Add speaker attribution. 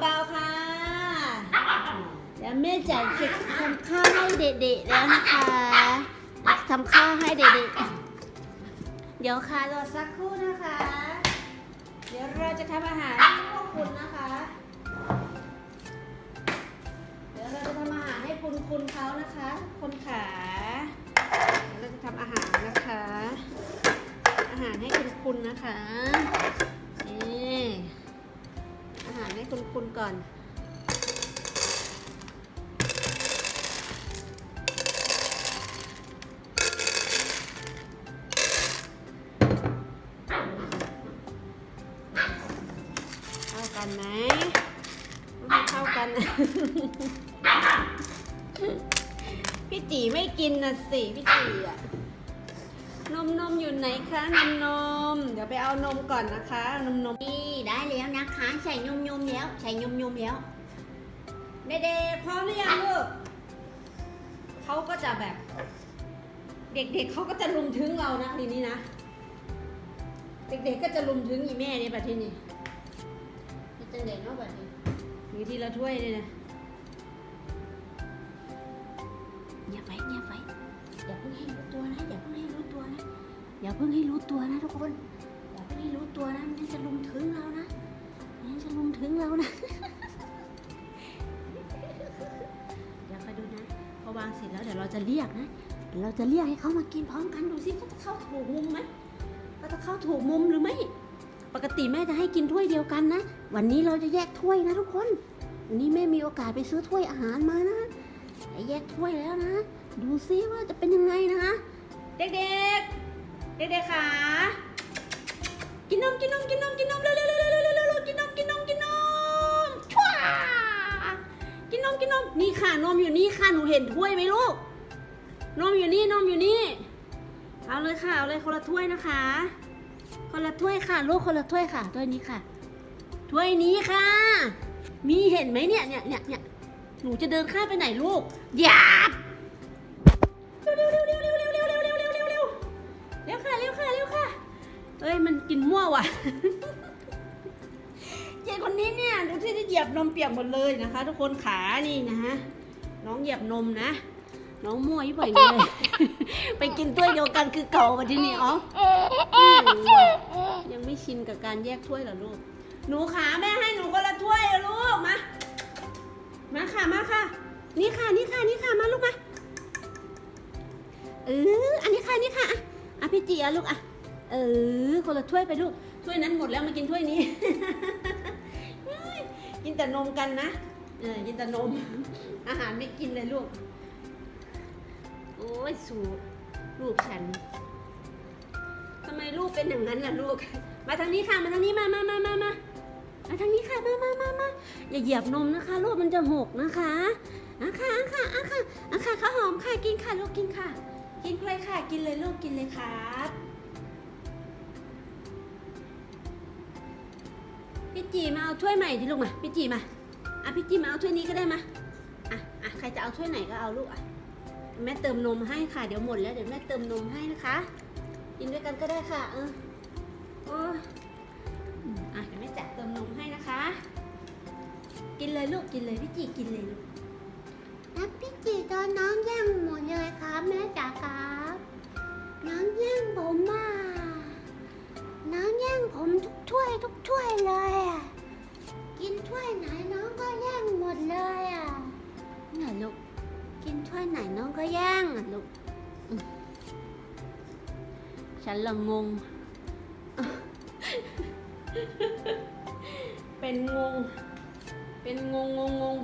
Speaker 1: เบาๆค่ะเดี๋ยวแม่จะทำข้าวให้เด็กๆแล้วนะคะทำข้าวให้เด็กๆเดี๋ยวค่ะรอสักครู่นะคะ เดี๋ยวเราจะทำอาหารให้พวกคุณนะคะ เดี๋ยวเราจะทำอาหารให้คุณคุณเขานะคะคนขาเราจะทำอาหารนะคะ อาหารให้คุณคุณนะคะ ให้คุณคุณก่อน เข้ากันไหมไม่เข้ากัน พี่จีไม่กินนะสิ พี่จีอะ นมนมอยู่ไหนคะนมนม เดี๋ยวไปเอานมก่อนนะคะ นมนมนี่ได้แล้วนะคะ ใส่นมนมแล้ว ใส่นมนมแล้วเด็กๆพร้อมหรือยังลูกเขาก็จะแบบ เด็กๆเขาก็จะลุมถึงเรานะทีนี้นะ เด็กๆก็จะลุมถึงอีแม่ในประเทศนี้เป็นจังเด็กเนาะแบบนี้มีทีละถ้วยเลยนะอย่าไปอย่าไปอย่าเพิ่งให้รู้ตัวนะ นะอย่าเพิ่งให้รู้ตัวนะทุกคนอย่าเพิ่งให้รู้ตัวนะมันจะลุมถึงเรานะมันจะลุมถึงเรานะเดี๋ยวคอยดูนะพอวางเสร็จแล้วเดี๋ยวเราจะเรียกนะเราจะเรียกให้เขามากินพร้อมกันดูสิเขาจะเข้าถูกมุมไหมก็จะเข้าถูกมุมหรือไม่ปกติแม่จะให้กินถ้วยเดียวกันนะ วันนี้เราจะแยกถ้วยนะทุกคนวันนี้แม่มีโอกาสไปซื้อถ้วยอาหารมานะแยกถ้วยแล้วนะ ดูซิว่าจะเป็นยังไงนะคะ เด็กๆ เด็กๆค่ะกินนมกินนมกินนมกินนมเร็วเร็วเร็วเร็วเร็วกินนมกินนมกินนมชัวกินนมกินนมนี่ค่ะนมอยู่นี่ค่ะหนูเห็นถ้วยไหมลูกนมอยู่นี่นมอยู่นี่ เอาเลยค่ะเอาเลยคนละถ้วยนะคะ คนละถ้วยค่ะลูกคนละถ้วยค่ะถ้วยนี้ค่ะถ้วยนี้ค่ะ มีเห็นไหมเนี่ยเนี่ยเนี่ยเนี่ยหนูจะเดินข้ามไปไหนลูกหยาบ เร็วค่ะเร็วค่ะเอ้ยมันกินมั่วว่ะ เจ๊คนนี้เนี่ยดูที่เหยียบนมเปียกหมดเลยนะคะ ทุกคนขานี่นะฮะน้องเหยียบนมนะ น้องมั่วยิ่งไปเลย ไปกินถ้วยเดียวกันคือเก่ามาที่นี่อ๋อยังไม่ชินกับการแยกถ้วยเหรอลูกหนูขาแม่ให้หนูคนละถ้วยลูกมามาค่ะมาค่ะ นี่ค่ะ อะพี่จีอะลูกอะเออคนละถ้วยไปลูกถ้วยนั้นหมดแล้วมากินถ้วยนี้ กินแต่นมกันนะเออกินแต่นม อาหารไม่กินเลยลูก โอ้ยสูลูกฉันทำไมลูกเป็นอย่างนั้นล่ะลูก มาทางนี้ค่ะมาทางนี้มามามามามามาทางนี้ค่ะมามามามาอย่าเหยียบนมนะคะ ลูกมันจะหกนะคะอะค่ะอะค่ะอะค่ะอะค่ะข้าวหอมค่ะกินค่ะลูกกินค่ะ กินเลยลูกกินเลยครับ พี่จีมาเอาถ้วยใหม่ดิลูกมาพี่จีมาอะพี่จีมาเอาถ้วยนี้ก็ได้มาอะอะใครจะเอาถ้วยไหนก็เอาลูกอะแม่เติมนมให้ค่ะเดี๋ยวหมดแล้วเดี๋ยวแม่เติมนมให้นะคะ กินด้วยกันก็ได้ค่ะ เออโอ้ออะเดี๋ยวแม่จัดเติมนมให้นะคะ กินเลยลูกกินเลยพี่จีกินเลยลูก
Speaker 2: แล้วพี่จีโดนน้องแย่งหมดเลยครับแม่จ๋าครับ น้องแย่งผมอะน้องแย่งผมทุกถ้วยทุกถ้วยเลยอะ กินถ้วยไหนน้องก็แย่งหมดเลยอะ
Speaker 1: ไหนลูก กินถ้วยไหนน้องก็แย่งอะลูก ฉันละงง เป็นงง เป็นงงงงงง